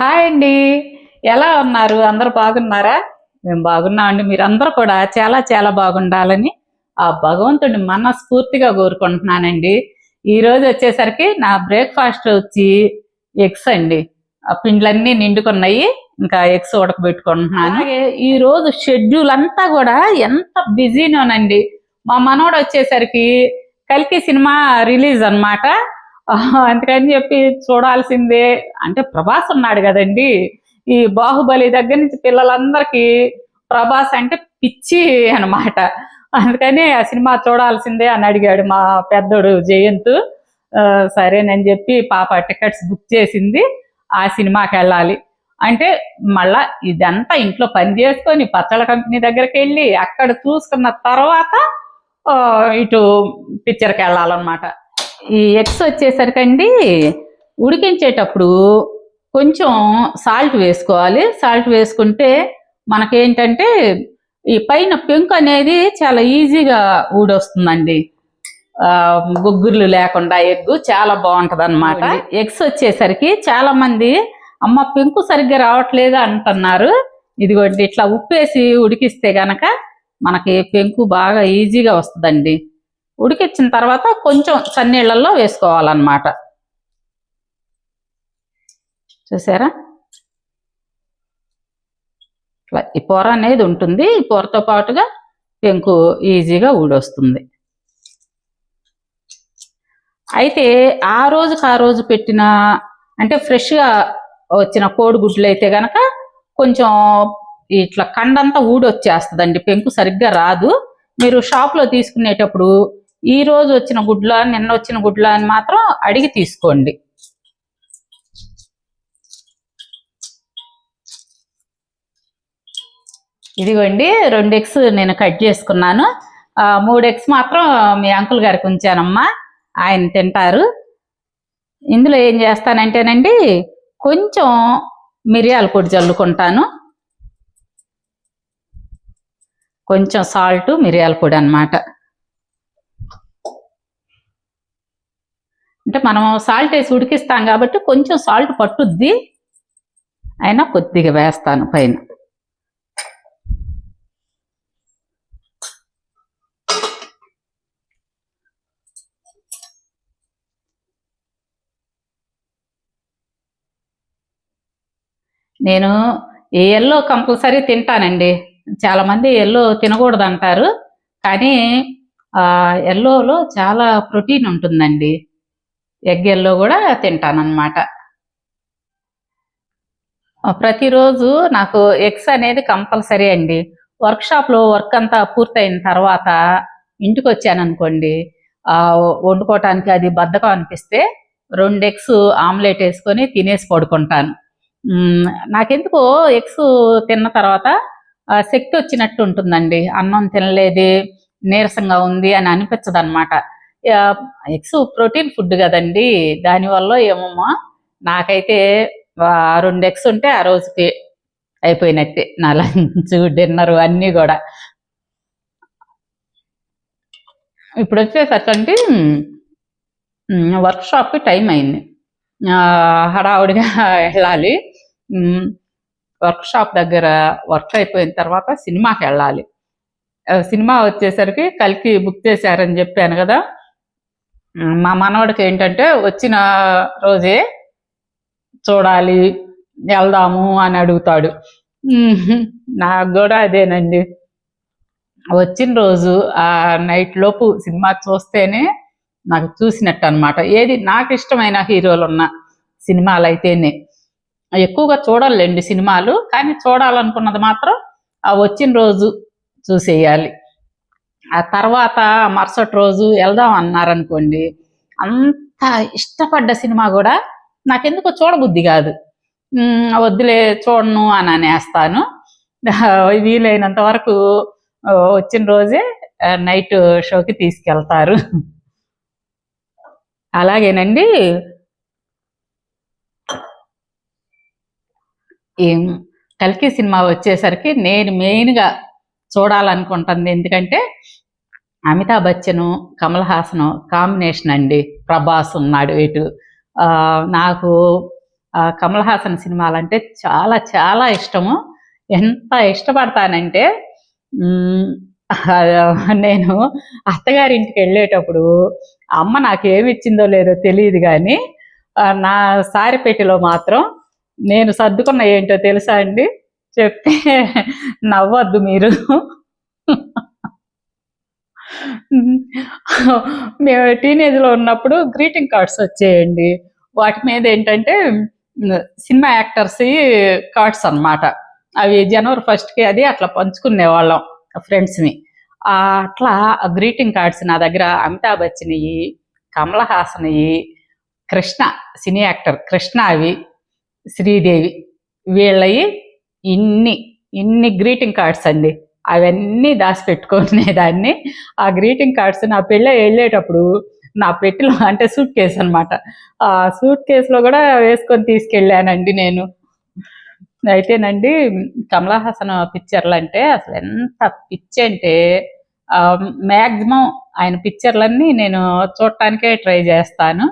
Hi అండి. ఎలా ఉన్నారు? అందరూ బాగున్నారా? మేము బాగున్నామండి. మీరందరూ కూడా చాలా చాలా బాగుండాలని ఆ భగవంతుడిని మనస్ఫూర్తిగా కోరుకుంటున్నానండి. ఈ రోజు వచ్చేసరికి నా బ్రేక్ఫాస్ట్ వచ్చి ఎగ్స్ అండి. ఆ పిండ్లన్నీ నిండుకున్నాయి. ఇంకా ఎగ్స్ ఉడకబెట్టుకుంటున్నాను. అలాగే ఈ రోజు షెడ్యూల్ అంతా కూడా ఎంత బిజీనోనండి. మా మనోడు వచ్చేసరికి కల్కి సినిమా రిలీజ్ అన్నమాట. అందుకని చెప్పి చూడాల్సిందే. అంటే ప్రభాస్ ఉన్నాడు కదండి. ఈ బాహుబలి దగ్గర నుంచి పిల్లలందరికీ ప్రభాస్ అంటే పిచ్చి అన్నమాట. అందుకని ఆ సినిమా చూడాల్సిందే అని అడిగాడు మా పెద్దోడు జయంత్. సరేనని చెప్పి పాప టికెట్స్ బుక్ చేసింది. ఆ సినిమాకి వెళ్ళాలి. అంటే మళ్ళా ఇదంతా ఇంట్లో పని చేసుకొని పచ్చళ్ళ కంపెనీ దగ్గరికి వెళ్ళి అక్కడ చూసుకున్న తర్వాత ఆ, ఇటు పిక్చర్కి వెళ్ళాలన్నమాట. ఈ ఎగ్స్ వచ్చేసరికండి ఉడికించేటప్పుడు కొంచెం సాల్ట్ వేసుకోవాలి. సాల్ట్ వేసుకుంటే మనకేంటంటే ఈ పైన పెంకు అనేది చాలా ఈజీగా ఊడొస్తుందండి. గుగ్గుర్లు లేకుండా ఎగ్ చాలా బాగుంటది అనమాట ఎగ్స్ వచ్చేసరికి చాలా మంది అమ్మ పెంకు సరిగ్గా రావట్లేదు అంటున్నారు. ఇదిగోండి ఇట్లా ఉప్పేసి ఉడికిస్తే గనక మనకి పెంకు బాగా ఈజీగా వస్తుందండి. ఉడికిచ్చిన తర్వాత కొంచెం చన్నీళ్ళల్లో వేసుకోవాలన్నమాట. చూసారా? ఇట్లా ఈ పొర అనేది ఉంటుంది. ఈ పొరతో పాటుగా పెంకు ఈజీగా ఊడొస్తుంది. అయితే ఆ రోజుకి ఆ రోజు పెట్టిన అంటే ఫ్రెష్గా వచ్చిన కోడిగుడ్లు అయితే గనక కొంచెం ఇట్లా కండంతా ఊడొచ్చేస్తుందండి. పెంకు సరిగ్గా రాదు. మీరు షాప్లో తీసుకునేటప్పుడు ఈ రోజు వచ్చిన అని నిన్న వచ్చిన గుడ్లు అని మాత్రం అడిగి తీసుకోండి. ఇదిగోండి రెండు ఎగ్స్ నేను కట్ చేసుకున్నాను. మూడు ఎగ్స్ మాత్రం మీ అంకుల్ గారికి ఉంచానమ్మా. ఆయన తింటారు. ఇందులో ఏం చేస్తానంటేనండి కొంచెం మిరియాల పొడి చల్లుకుంటాను. కొంచెం సాల్ట్ మిరియాల పొడి అన్నమాట. అంటే మనం సాల్ట్ వేసి ఉడికిస్తాం కాబట్టి కొంచెం సాల్ట్ పట్టుద్ది. అయినా కొద్దిగా వేస్తాను పైన. నేను ఈ ఎల్లో కంపల్సరీ తింటానండి. చాలామంది ఎల్లో తినకూడదు అంటారు కానీ ఆ ఎల్లోలో చాలా ప్రోటీన్ ఉంటుందండి. ఎగ్గెల్లో కూడా తింటానన్నమాట. ప్రతిరోజు నాకు ఎగ్స్ అనేది కంపల్సరీ అండి. వర్క్షాప్లో వర్క్ అంతా పూర్తయిన తర్వాత ఇంటికి వచ్చాను అనుకోండి వండుకోవటానికి అది బద్ధకం అనిపిస్తే రెండు ఎగ్స్ ఆమ్లెట్ వేసుకొని తినేసి పడుకుంటాను. మ్మ్, నాకెందుకో ఎగ్స్ తిన్న తర్వాత శక్తి వచ్చినట్టు ఉంటుందండి. అన్నం తినలేదు నీరసంగా ఉంది అని అనిపించదనమాట ఎగ్స్ ప్రోటీన్ ఫుడ్ కదండి. దానివల్ల ఏమమ్మా నాకైతే రెండు ఎగ్స్ ఉంటే ఆ రోజుకి అయిపోయినట్టే. నా లంచ్ డిన్నర్ అన్నీ కూడా. ఇప్పుడు వచ్చేసరికి వర్క్ షాప్కి టైం అయింది. హడావుడిగా వెళ్ళాలి. వర్క్ షాప్ దగ్గర వర్క్ అయిపోయిన తర్వాత సినిమాకి వెళ్ళాలి. సినిమా వచ్చేసరికి కలికి బుక్ చేశారని చెప్పాను కదా. మా మనవడికి ఏంటంటే వచ్చిన రోజే చూడాలి వెళ్దాము అని అడుగుతాడు. నాకు కూడా అదేనండి. వచ్చిన రోజు ఆ నైట్ లోపు సినిమా చూస్తేనే నాకు చూసినట్టు అనమాట ఏది నాకు ఇష్టమైన హీరోలు ఉన్న సినిమాలు అయితేనే. ఎక్కువగా చూడాలండి సినిమాలు కానీ చూడాలనుకున్నది మాత్రం ఆ వచ్చిన రోజు చూసేయాలి. ఆ తర్వాత మరుసటి రోజు వెళ్దాం అన్నారనుకోండి అంత ఇష్టపడ్డ సినిమా కూడా నాకెందుకో చూడబుద్ధి కాదు. వద్దులే చూడను అని అనేస్తాను. వీలైనంత వరకు వచ్చిన రోజే నైట్ షోకి తీసుకెళ్తారు. అలాగేనండి. ఈ కల్కి సినిమా వచ్చేసరికి నేను మెయిన్గా చూడాలనుకుంటుంది. ఎందుకంటే అమితాబ్ బచ్చను కమల్ హాసన్ కాంబినేషన్ అండి. ప్రభాస్ ఉన్నాడు ఇటు. నాకు కమల్ హాసన్ సినిమాలంటే చాలా చాలా ఇష్టము. ఎంత ఇష్టపడతానంటే నేను అత్తగారింటికి వెళ్ళేటప్పుడు అమ్మ నాకు ఏమి ఇచ్చిందో లేదో తెలియదు కానీ నా సారి పెట్టిలో మాత్రం నేను సర్దుకున్న ఏంటో తెలుసా అండి? చెప్తే నవ్వద్దు మీరు. మేము. టీనేజ్లో ఉన్నప్పుడు గ్రీటింగ్ కార్డ్స్ వచ్చేయండి. వాటి మీద ఏంటంటే సినిమా యాక్టర్స్ కార్డ్స్ అన్నమాట. అవి జనవరి ఫస్ట్కి అది అట్లా పంచుకునే వాళ్ళం ఫ్రెండ్స్ని అట్లా గ్రీటింగ్ కార్డ్స్ నా దగ్గర అమితాబ్ బచ్చన్వి కమల హాసన్వి కృష్ణ సినీ యాక్టర్ కృష్ణ అవి శ్రీదేవి వీళ్ళవి ఇన్ని ఇన్ని గ్రీటింగ్ కార్డ్స్ అండి. అవన్నీ దాచిపెట్టుకునేదాన్ని. ఆ గ్రీటింగ్ కార్డ్స్ నా పెళ్ళి వెళ్ళేటప్పుడు నా పెట్టిలో అంటే సూట్ కేసు అనమాట ఆ సూట్ కేసులో కూడా వేసుకొని తీసుకెళ్ళానండి నేను. అయితేనండి కమలా హాసన్ పిక్చర్లు అంటే అసలు ఎంత పిచ్చి అంటే మ్యాక్సిమం ఆయన పిక్చర్లన్నీ నేను చూడటానికే ట్రై చేస్తాను.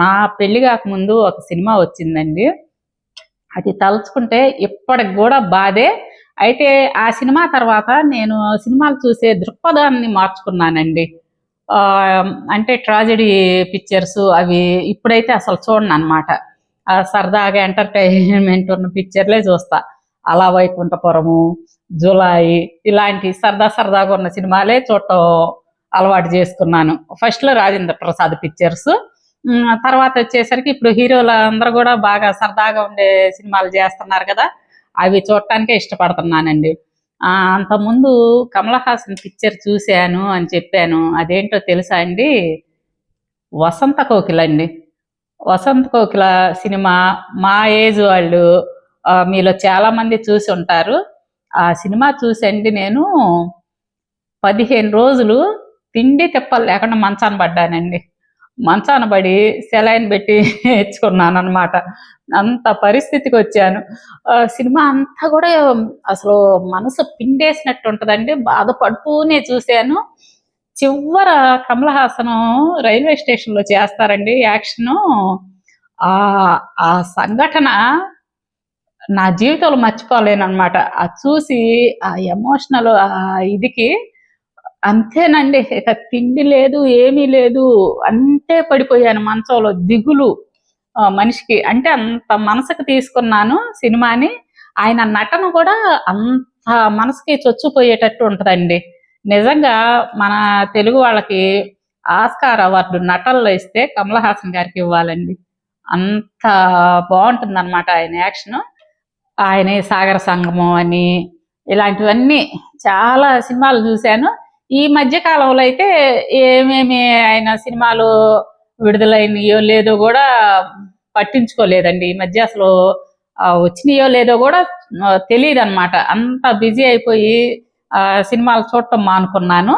నా పెళ్ళి కాకముందు ఒక సినిమా వచ్చిందండి. అది తలుచుకుంటే ఇప్పటికి కూడా బాధే. అయితే ఆ సినిమా తర్వాత నేను సినిమాలు చూసే దృక్పథాన్ని మార్చుకున్నానండి. అంటే ట్రాజడీ పిక్చర్స్ అవి ఇప్పుడైతే అసలు చూడను అనమాట సరదాగా ఎంటర్టైన్మెంట్ ఉన్న పిక్చర్లే చూస్తా. అలా వైకుంఠపురము జులాయి ఇలాంటి సరదా సరదాగా ఉన్న సినిమాలే చూడటం అలవాటు చేసుకున్నాను. ఫస్ట్లో రాజేంద్ర ప్రసాద్ పిక్చర్స్. తర్వాత వచ్చేసరికి ఇప్పుడు హీరోలు అందరూ కూడా బాగా సరదాగా ఉండే సినిమాలు చేస్తున్నారు కదా. అవి చూడటానికే ఇష్టపడుతున్నానండి. అంతకుముందు కమల్ హాసన్ పిక్చర్ చూశాను అని చెప్పాను. అదేంటో తెలుసా అండి? వసంత కోకిల అండి. వసంత కోకిల సినిమా మా ఏజ్ వాళ్ళు మీలో చాలామంది చూసి ఉంటారు. ఆ సినిమా చూసండి నేను పదిహేను రోజులు తిండి తిప్పలు లేకుండా మంచాన పడ్డానండి. మంచాన పడి సెలైన్ పెట్టి నేర్చుకున్నాను అనమాట అంత పరిస్థితికి వచ్చాను. సినిమా అంతా కూడా అసలు మనసు పిండేసినట్టు ఉంటుందండి. బాధపడుతూనే చూశాను. చివర కమల హాసన్ రైల్వే స్టేషన్లో చేస్తారండి యాక్షను. ఆ ఆ సంఘటన నా జీవితంలో మర్చిపోలేను అనమాట అది చూసి ఆ ఎమోషనల్ ఆ ఇదికి అంతేనండి. ఇక తిండి లేదు ఏమీ లేదు. అంతే పడిపోయాను మంచంలో దిగులు మనిషికి. అంటే అంత మనసుకు తీసుకున్నాను సినిమాని. ఆయన నటన కూడా అంత మనసుకి చొచ్చుపోయేటట్టు ఉంటుందండి. నిజంగా మన తెలుగు వాళ్ళకి ఆస్కార్ అవార్డు నటనలో ఇస్తే కమల్ హాసన్ గారికి ఇవ్వాలండి. అంత బాగుంటుంది అనమాట ఆయన యాక్షన్. ఆయన సాగర సంగమం అని ఇలాంటివన్నీ చాలా సినిమాలు చూశాను. ఈ మధ్య కాలంలో అయితే ఏమేమి ఆయన సినిమాలు విడుదలైనయో లేదో కూడా పట్టించుకోలేదండి. ఈ మధ్య అసలు వచ్చినాయో లేదో కూడా తెలియదు అనమాట అంత బిజీ అయిపోయి ఆ, సినిమాలు చూడటం మానుకున్నాను.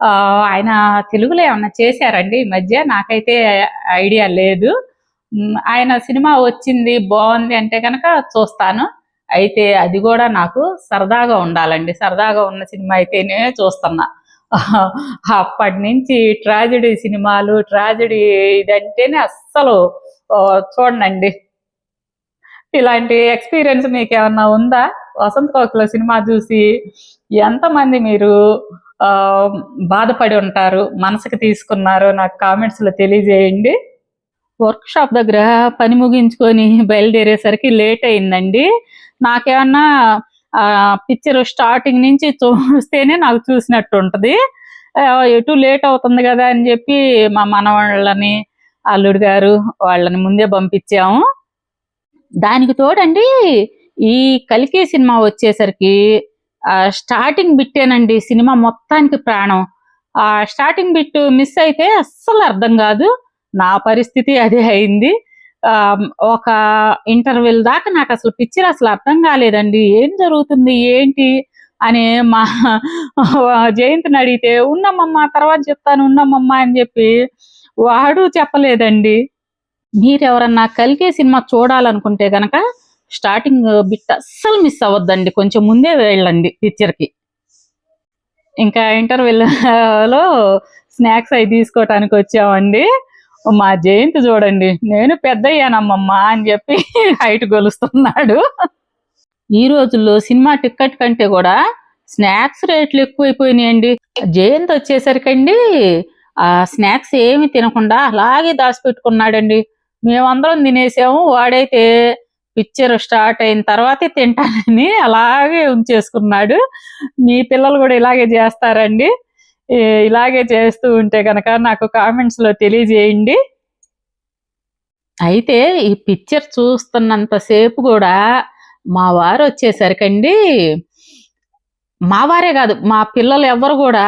ఆ, ఆయన తెలుగులో ఏమన్నా చేశారండి ఈ మధ్య? నాకైతే ఐడియా లేదు. ఆయన సినిమా వచ్చింది బాగుంది అంటే కనుక చూస్తాను. అయితే అది కూడా నాకు సరదాగా ఉండాలండి. సరదాగా ఉన్న సినిమా అయితేనే చూస్తున్నా. అప్పటి నుంచి ట్రాజడీ సినిమాలు ట్రాజడీ ఇదంటేనే అస్సలు చూడండి ఇలాంటి ఎక్స్పీరియన్స్ మీకు ఏమన్నా ఉందా? వసంత కోకిల సినిమా చూసి ఎంతమంది మీరు ఆ, బాధపడి ఉంటారు మనసుకు తీసుకున్నారు నాకు కామెంట్స్లో తెలియజేయండి. వర్క్ షాప్ దగ్గర పని ముగించుకొని బయలుదేరేసరికి లేట్ అయిందండి. నాకేమన్నా ఆ పిక్చర్ స్టార్టింగ్ నుంచి చూస్తేనే నాకు చూసినట్టు ఉంటది ఎటు లేట్ అవుతుంది కదా అని చెప్పి మా మనవాళ్ళని అల్లుడు గారు వాళ్ళని ముందే పంపించాము. దానికి తోడండి ఈ కలికే సినిమా వచ్చేసరికి స్టార్టింగ్ బిట్టేనండి సినిమా మొత్తానికి ప్రాణం. ఆ స్టార్టింగ్ బిట్ మిస్ అయితే అస్సలు అర్థం కాదు. నా పరిస్థితి అదే అయింది. ఒక ఇంటర్వెల్ దాకా నాకు అసలు పిక్చర్ అసలు అర్థం కాలేదండి. ఏం జరుగుతుంది? ఏంటి? అని మా జయంతిని అడిగితే ఉన్నామమ్మా తర్వాత చెప్తాను ఉన్నామమ్మా అని చెప్పి వాడు చెప్పలేదండి. మీరెవరన్నా కలికే సినిమా చూడాలనుకుంటే గనక స్టార్టింగ్ బిట్ అస్సలు మిస్ అవ్వద్దండి. కొంచెం ముందే వెళ్ళండి పిక్చర్కి. ఇంకా ఇంటర్వెల్లో స్నాక్స్ అవి తీసుకోవటానికి వచ్చామండి. మా జయంతి చూడండి నేను పెద్ద అయ్యానమ్మమ్మ అని చెప్పి హైట్ గొలుస్తున్నాడు. ఈ రోజుల్లో సినిమా టికెట్ కంటే కూడా స్నాక్స్ రేట్లు ఎక్కువైపోయినాయండి. జయంతి వచ్చేసరికండి ఆ స్నాక్స్ ఏమి తినకుండా అలాగే దాచిపెట్టుకున్నాడండి. మేమందరం తినేసాము వాడైతే పిక్చర్ స్టార్ట్ అయిన తర్వాతే తింటానని అలాగే ఉంచేసుకున్నాడు. మీ పిల్లలు కూడా ఇలాగే చేస్తారండి. ఇలాగే చేస్తూ ఉంటే కనుక నాకు కామెంట్స్లో తెలియజేయండి. అయితే ఈ పిక్చర్ చూస్తున్నంత సేపు కూడా మా వారు వచ్చేసరికండి మా వారే కాదు మా పిల్లలు ఎవరు కూడా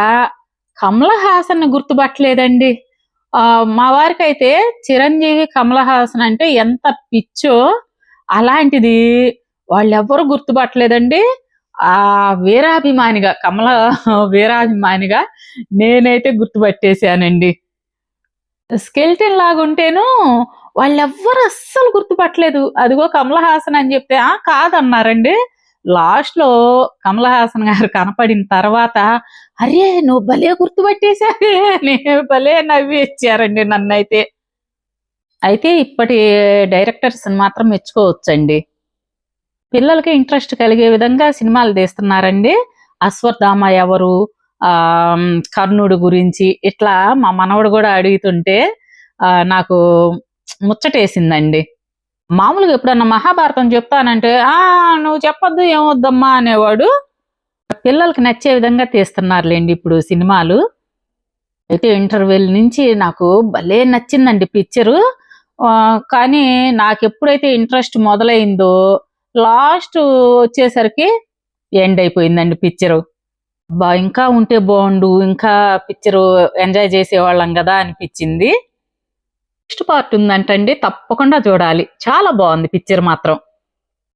కమల హాసన్ గుర్తుపట్టలేదండి మా వారికి అయితే చిరంజీవి కమల హాసన్ అంటే ఎంత పిచ్చో అలాంటిది వాళ్ళెవ్వరు గుర్తుపట్టలేదండి. ఆ వీరాభిమానిగా కమల వీరాభిమానిగా నేనైతే గుర్తుపట్టేశానండి. స్కెల్టన్ లాగుంటేను వాళ్ళెవ్వరు అస్సలు గుర్తుపట్టలేదు. అదిగో కమల హాసన్ అని చెప్తే ఆ కాదన్నారండి. లాస్ట్లో కమలహాసన్ కమల హాసన్ గారు కనపడిన తర్వాత అరే నువ్వు భలే గుర్తుపట్టేశావే అని భలే నవ్వి ఇచ్చారండి నన్నైతే. అయితే ఇప్పటి డైరెక్టర్స్ మాత్రం మెచ్చుకోవచ్చండి. పిల్లలకి ఇంట్రెస్ట్ కలిగే విధంగా సినిమాలు తీస్తున్నారండి. అశ్వత్థామ ఎవరు? కర్ణుడు గురించి ఇట్లా మా మనవడు కూడా అడుగుతుంటే నాకు ముచ్చటేసిందండి. మామూలుగా ఎప్పుడన్నా మహాభారతం చెప్తానంటే ఆ నువ్వు చెప్పొద్దు ఏమొద్దమ్మా అనేవాడు పిల్లలకి నచ్చే విధంగా తీస్తున్నారులేండి ఇప్పుడు సినిమాలు. అయితే ఇంటర్వెల్ నుంచి నాకు భలే నచ్చిందండి పిక్చరు. కానీ నాకు ఎప్పుడైతే ఇంట్రెస్ట్ మొదలైందో లాస్ట్ వచ్చేసరికి ఎండ్ అయిపోయిందండి పిక్చరు. బా ఇంకా ఉంటే బాగుండు ఇంకా పిక్చరు ఎంజాయ్ చేసేవాళ్ళం కదా అనిపించింది. నెక్స్ట్ పార్ట్ ఉందంటండి తప్పకుండా చూడాలి. చాలా బాగుంది పిక్చర్ మాత్రం.